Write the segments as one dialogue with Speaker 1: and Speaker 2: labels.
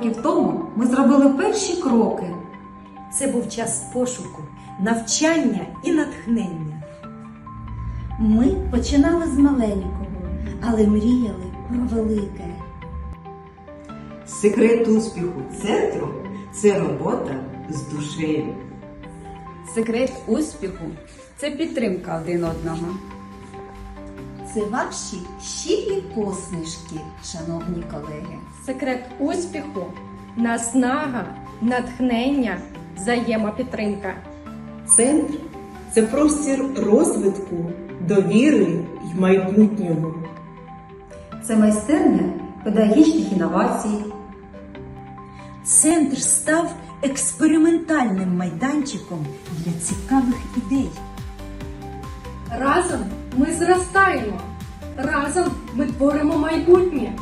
Speaker 1: років тому ми зробили перші кроки.
Speaker 2: Це був час пошуку, навчання і натхнення. Ми починали з маленького, але мріяли про велике.
Speaker 3: Секрет успіху центру це робота з душею.
Speaker 4: Секрет успіху це підтримка один одного.
Speaker 2: Це ваші щирі посмішки, шановні колеги.
Speaker 5: Секрет успіху, наснага, натхнення, взаємопідтримка.
Speaker 6: Центр це простір розвитку, довіри й майбутнього.
Speaker 1: Це майстерня педагогічних інновацій,
Speaker 2: Центр став експериментальним майданчиком для цікавих ідей.
Speaker 5: Разом ми зростаємо. Разом ми творимо майбутнє.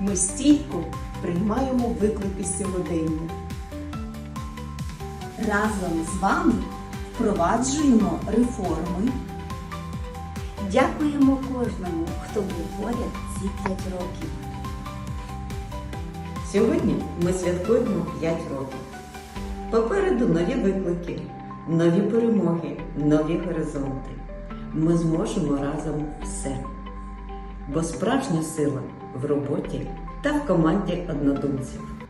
Speaker 6: Ми стійко приймаємо виклики сьогодення.
Speaker 2: Разом з вами впроваджуємо реформи. Дякуємо кожному, хто був поряд ці 5 років.
Speaker 3: Сьогодні ми святкуємо 5 років. Попереду нові виклики, нові перемоги, нові горизонти. Ми зможемо разом все. Бо справжня сила в роботі та в команді однодумців.